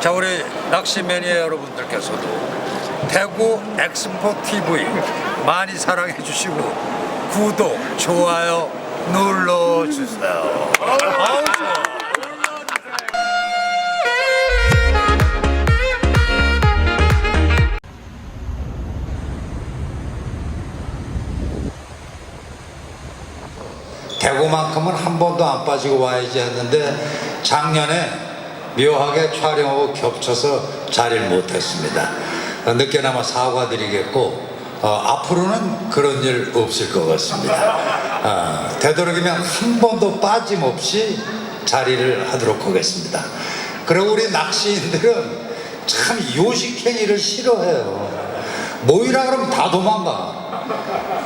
자 우리 낚시 매니아 여러분들께서도 대구 엑스포 TV 많이 사랑해 주시고 구독 좋아요 눌러 주세요. 대구만큼은 한 번도 안 빠지고 와야지 했는데 작년에 묘하게 촬영하고 겹쳐서 자리를 못했습니다. 어, 늦게나마 사과드리겠고 어, 앞으로는 그런 일 없을 것 같습니다. 어, 되도록이면 한 번도 빠짐없이 자리를 하도록 하겠습니다. 그리고 우리 낚시인들은 참 요식행위를 싫어해요. 모이라 그러면 다 도망가.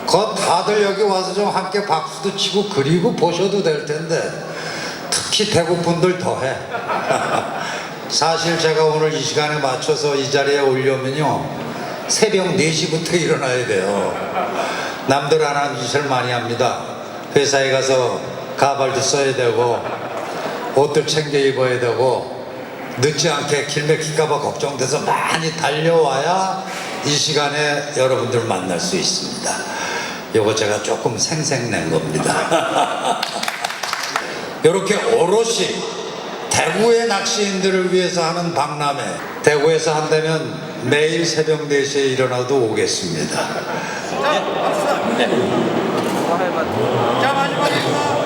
그 다들 여기 와서 좀 함께 박수도 치고 그리고 보셔도 될 텐데 특히 대구 분들 더해. 사실 제가 오늘 이 시간에 맞춰서 이 자리에 오려면요 새벽 4시부터 일어나야 돼요. 남들 안 하는 짓을 많이 합니다. 회사에 가서 가발도 써야 되고 옷들 챙겨 입어야 되고 늦지 않게 길 막힐까봐 걱정돼서 많이 달려와야 이 시간에 여러분들 만날 수 있습니다. 요거 제가 조금 생색낸 겁니다. 이렇게 오롯이 대구의 낚시인들을 위해서 하는 박람회 대구에서 한다면 매일 새벽 4시에 일어나도 오겠습니다. 자 마지막입니다.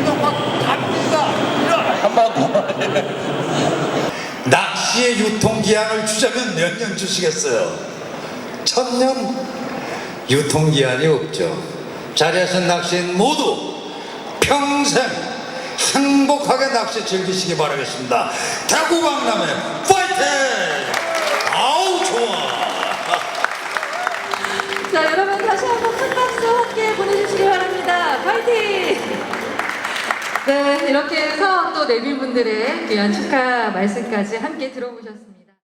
이동박 갑니다. 낚시의 유통기한을 주자면 몇 년 주시겠어요? 천년? 유통기한이 없죠. 자리하신 낚시인 모두 평생 행복하게 낚시 즐기시기 바라겠습니다. 대구 박람회 파이팅! 아우 좋아! 자, 여러분 다시 한번 큰 박수 함께 보내주시기 바랍니다. 파이팅! 네, 이렇게 해서 또 내빈분들의 귀한 축하 말씀까지 함께 들어보셨습니다.